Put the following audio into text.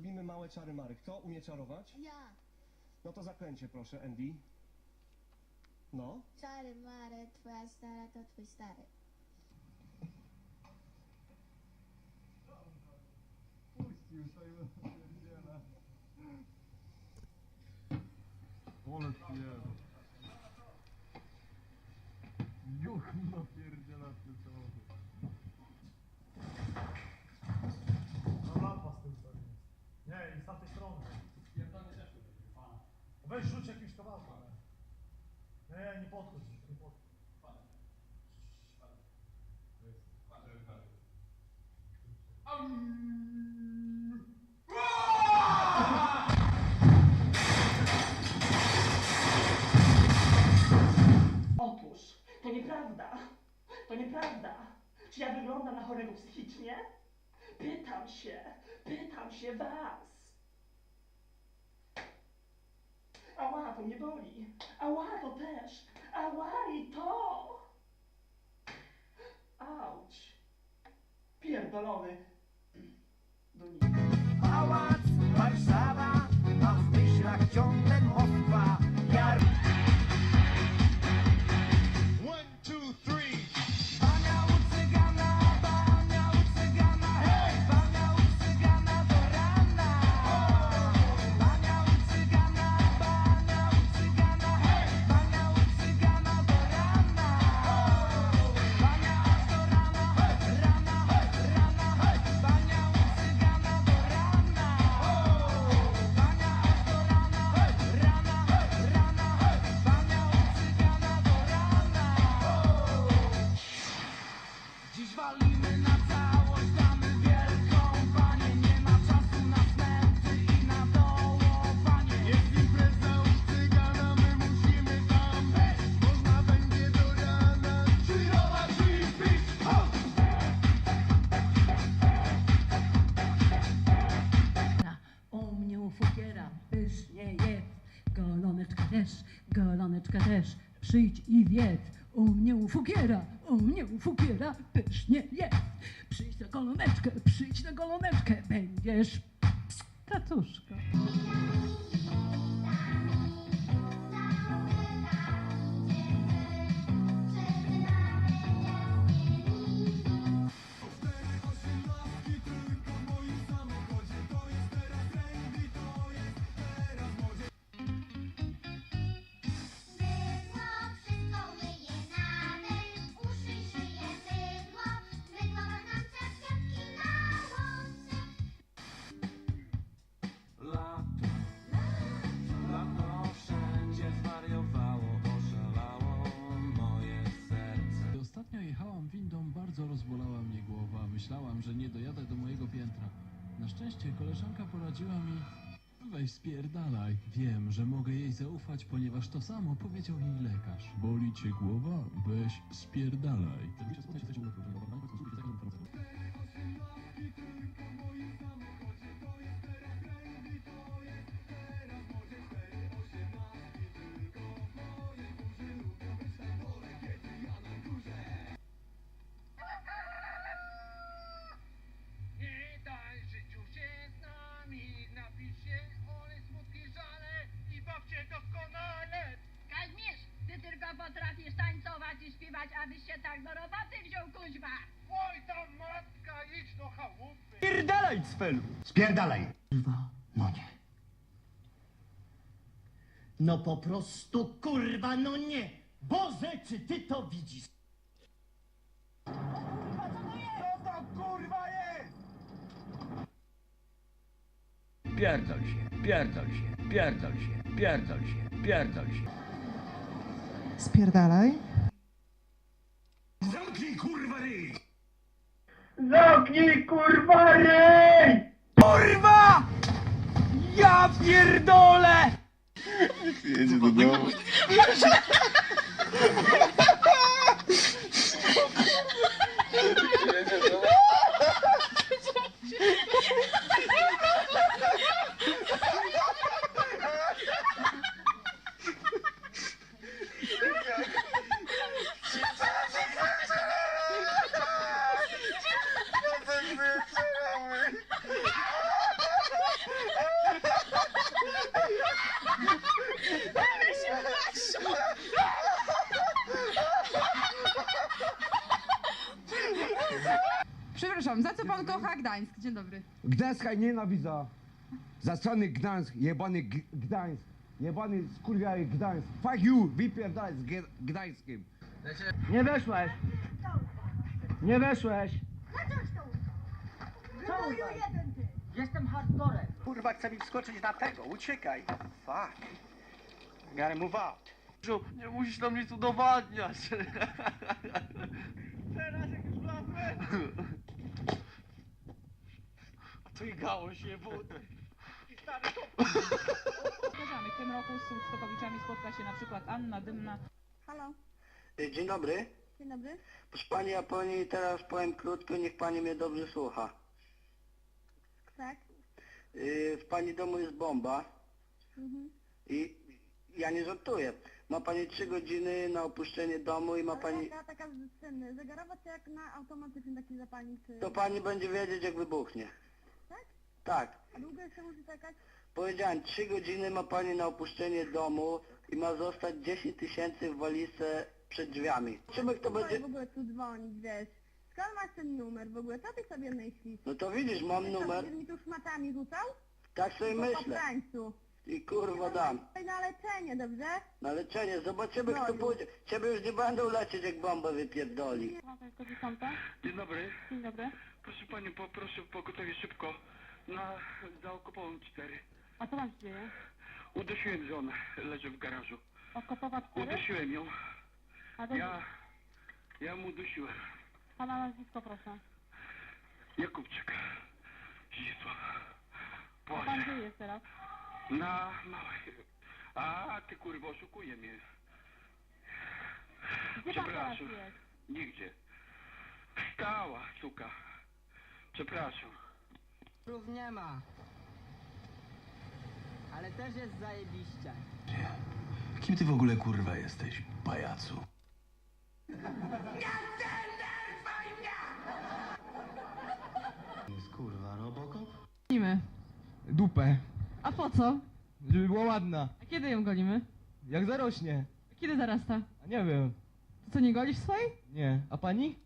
Zrobimy małe czary Mary. Kto umie czarować? Ja. No to zaklęcie proszę, Andy. No. Czary mary, twoja stara to twój stary. Puścił i pierdziela. Ole. Juch, no pierdziela w tym samochód. No lampa z tym stoi. Nie, i z tamtej strony. Weź rzuć jakimś kawałkiem. Nie, nie podchodź, nie podchodź. Otóż, to nieprawda. To nieprawda. Czy ja wyglądam na chorego psychicznie? Pytam się, pytam się was. To mnie boli. Ała, to też. Ała i to. Auć. Pierdolony. Do nich. Pałac, Warszawa, a w myślach ciągle też, goloneczka też, przyjdź i wiedz. U mnie u fukiera, u mnie u fukiera pysznie jest. Przyjdź na goloneczkę, przyjdź na goloneczkę, będziesz katuszko. Że nie dojadę do mojego piętra. Na szczęście koleżanka poradziła mi... Weź spierdalaj. Wiem, że mogę jej zaufać, ponieważ to samo powiedział jej lekarz. Boli cię głowa? Weź spierdalaj. Abyś się tak do roboty wziął, kuźwa. Oj tam matka, idź do chałupy. Spierdalaj, Cfelu! Spierdalaj! Kurwa, no nie. No po prostu, kurwa, no nie! Boże, czy ty to widzisz? Co to kurwa jest? Pierdol się, pierdol się, pierdol się, pierdol się, pierdol się. Spierdalaj. Zamknij, kurwa, ryj! Zamknij kurwa ryj! Kurwa! Ja pierdolę! Jedzie do domu. Przepraszam, za co pan kocha Gdańsk? Dzień dobry. Gdańska nienawidza. Zasrany Gdańsk, jebany G- Gdańsk. Jebany skurwiały Gdańsk. Fuck you, wypierdalaj z G- Gdańskim. Nie weszłeś. Nie weszłeś. Jestem hardcorem. Kurwa, chce mi wskoczyć na tego, uciekaj. Fuck. Gotta move out. Nie musisz nam nic udowadniać. Teraz jak już mamy. A tu i gało się. I stary to... W tym roku z Woodstockowiczami spotka się na przykład Anna Dymna. Halo, Dzień dobry. dzień dobry. Proszę pani, ja pani teraz powiem krótko, niech pani mnie dobrze słucha. Tak? Yy, W pani domu jest bomba Mhm. i ja nie żartuję. Ma pani trzy godziny na opuszczenie domu i ma Ale pani... Taka, taka ten, zegarowa jak na automatyczny taki zapalnik, czy... To pani będzie wiedzieć jak wybuchnie. Tak? Tak. A długo jeszcze musi czekać? Powiedziałem, trzy godziny ma pani na opuszczenie domu i ma zostać 10 tysięcy w walizce przed drzwiami. Czemu kto będzie... w ogóle tu dzwonić, wiesz? Skąd masz ten numer w ogóle? Co ty sobie myślisz? No to widzisz, mam Ty numer. będziesz mi tu szmatami rzucał? Tak sobie Po myślę. pobrańcu. I kurwa dam. Daj na leczenie, dobrze? Na leczenie, zobaczymy kto Znowu. pójdzie. Ciebie już nie będą lecieć jak bombę wypierdoli. Dzień dobry. Dzień dobry. Proszę Panią, poproszę pogotowie szybko na zaokopową 4. A co tam się dzieje? Udusiłem żonę, leży w garażu. Okopowa 4? Udusiłem ją. A dobrze. Ja, ja mu udusiłem. Pana nazwisko proszę. Jakubczyk. Zdzisław. A pan gdzie jest teraz? Na małej. A, ty kurwa, oszukuje mnie. Gdzie pan teraz Przepraszam. jest? Nigdzie. Stała, suka. Przepraszam. Prób nie ma. Ale też jest zajebiście. Kim ty w ogóle kurwa jesteś, pajacu? Jest kurwa, Robocop? Golimy. Dupę. A po co? Żeby była ładna. A kiedy ją golimy? Jak zarośnie. A kiedy zarasta? A nie wiem. To co, nie golisz swojej? Nie. A pani?